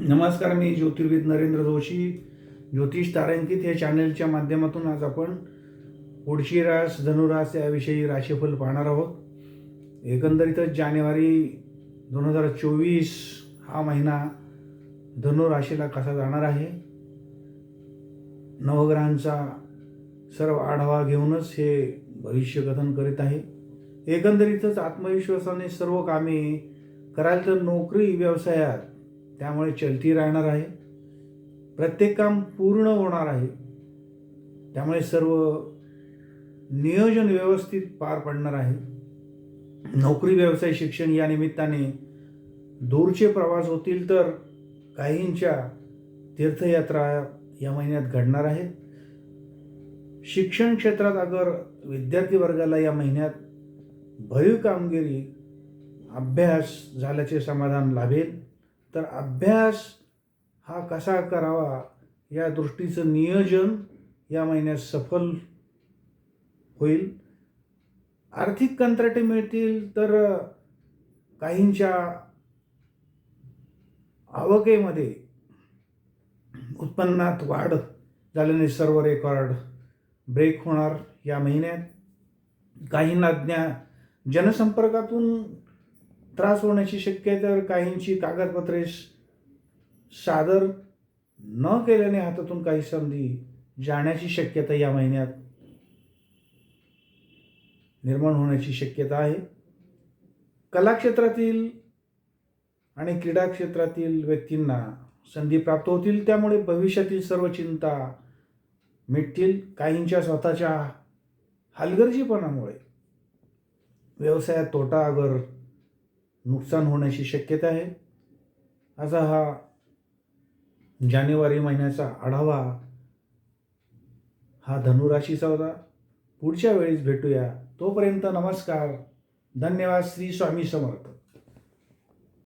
नमस्कार मी ज्योतिर्विद नरेंद्र जोशी. ज्योतिष तारांकित या चॅनलच्या माध्यमातून आज आपण पुढची रास धनुरास याविषयी राशीफल पाहणार आहोत. एकंदरीतच जानेवारी दोन हजार चोवीस हा महिना धनुराशीला कसा जाणार आहे? नवग्रहांचा सर्व आढावा घेऊनच हे भविष्यकथन करीत आहे. एकंदरीतच आत्मविश्वासाने सर्व कामे कराल तर नोकरी व्यवसायात त्यामुळे चलती राहणार आहे. प्रत्येक काम पूर्ण होणार आहे. त्यामुळे सर्व नियोजन व्यवस्थित पार पडणार आहे. नोकरी व्यवसाय शिक्षण या निमित्ताने दूरचे प्रवास होतील तर काहींच्या तीर्थयात्रा या महिन्यात घडणार आहेत. शिक्षण क्षेत्रात अगर विद्यार्थी वर्गाला या महिन्यात भरीव कामगिरी अभ्यास झाल्याचे समाधान लाभेल. तर अभ्यास हा कसा करावा या दृष्टीचं नियोजन या महिन्यात सफल होईल. आर्थिक कंत्राटे मिळतील तर काहींच्या आवकेमध्ये उत्पन्नात वाढ झाल्याने सर्व रेकॉर्ड ब्रेक होणार या महिन्यात. काहींना ज्ञा जनसंपर्कातून त्रास होण्याची शक्यता काहींची कागदपत्रे सादर न केल्याने हातातून काही संधी जाण्याची शक्यता या महिन्यात निर्माण होण्याची शक्यता आहे. कला क्षेत्रातील आणि क्रीडा क्षेत्रातील व्यक्तींना संधी प्राप्त होतील त्यामुळे भविष्यातील सर्व चिंता मिटतील. काहींच्या स्वतःच्या हलगर्जीपणामुळे व्यवसायात तोटा अगर नुकसान होण्याची शक्यता आहे. असा हा जानेवारी महिन्याचा आढावा हा धनुराशीचा होता. पुढच्या वेळेस भेटूया. तोपर्यंत नमस्कार. धन्यवाद. श्री स्वामी समर्थ.